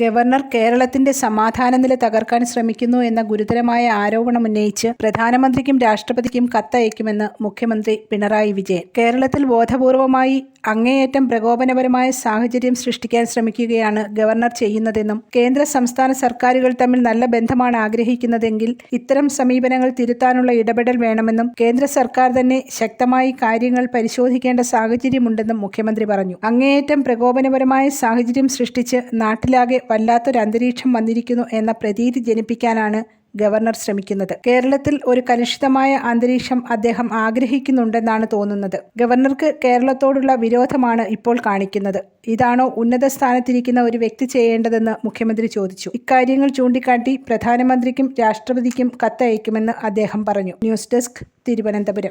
Governor കേരളത്തിന്റെ സമാധാന നില തകർക്കാൻ ശ്രമിക്കുന്നു എന്ന ഗുരുതരമായ ആരോപണം ഉന്നയിച്ച് പ്രധാനമന്ത്രിക്കും രാഷ്ട്രപതിക്കും കത്തയക്കുമെന്ന് മുഖ്യമന്ത്രി പിണറായി വിജയൻ. കേരളത്തിൽ ബോധപൂർവമായി അങ്ങേയറ്റം പ്രകോപനപരമായ സാഹചര്യം സൃഷ്ടിക്കാൻ ശ്രമിക്കുകയാണ് ഗവർണർ ചെയ്യുന്നതെന്നും കേന്ദ്ര സംസ്ഥാന സർക്കാരുകൾ തമ്മിൽ നല്ല ബന്ധമാണ് ആഗ്രഹിക്കുന്നതെങ്കിൽ ഇത്തരം സമീപനങ്ങൾ തിരുത്താനുള്ള ഇടപെടൽ വേണമെന്നും കേന്ദ്ര സർക്കാർ തന്നെ ശക്തമായി കാര്യങ്ങൾ പരിശോധിക്കേണ്ട സാഹചര്യമുണ്ടെന്നും മുഖ്യമന്ത്രി പറഞ്ഞു. അങ്ങേയറ്റം പ്രകോപനപരമായ സാഹചര്യം സൃഷ്ടിച്ച് നാട്ടിലാകെ വല്ലാത്തൊരു അന്തരീക്ഷം വന്നിരിക്കുന്നു എന്ന പ്രതീതി ജനിപ്പിക്കാനാണ് ഗവർണർ ശ്രമിക്കുന്നത്. കേരളത്തിൽ ഒരു കലുഷിതമായ അന്തരീക്ഷം അദ്ദേഹം ആഗ്രഹിക്കുന്നുണ്ടെന്നാണ് തോന്നുന്നത്. ഗവർണർക്ക് കേരളത്തോടുള്ള വിരോധമാണ് ഇപ്പോൾ കാണിക്കുന്നത്. ഇതാണോ ഉന്നത സ്ഥാനത്തിരിക്കുന്ന ഒരു വ്യക്തി ചെയ്യേണ്ടതെന്ന് മുഖ്യമന്ത്രി ചോദിച്ചു. ഇക്കാര്യങ്ങൾ ചൂണ്ടിക്കാട്ടി പ്രധാനമന്ത്രിക്കും രാഷ്ട്രപതിക്കും കത്തയക്കുമെന്ന് അദ്ദേഹം പറഞ്ഞു. News desk Thiruvananthapuram.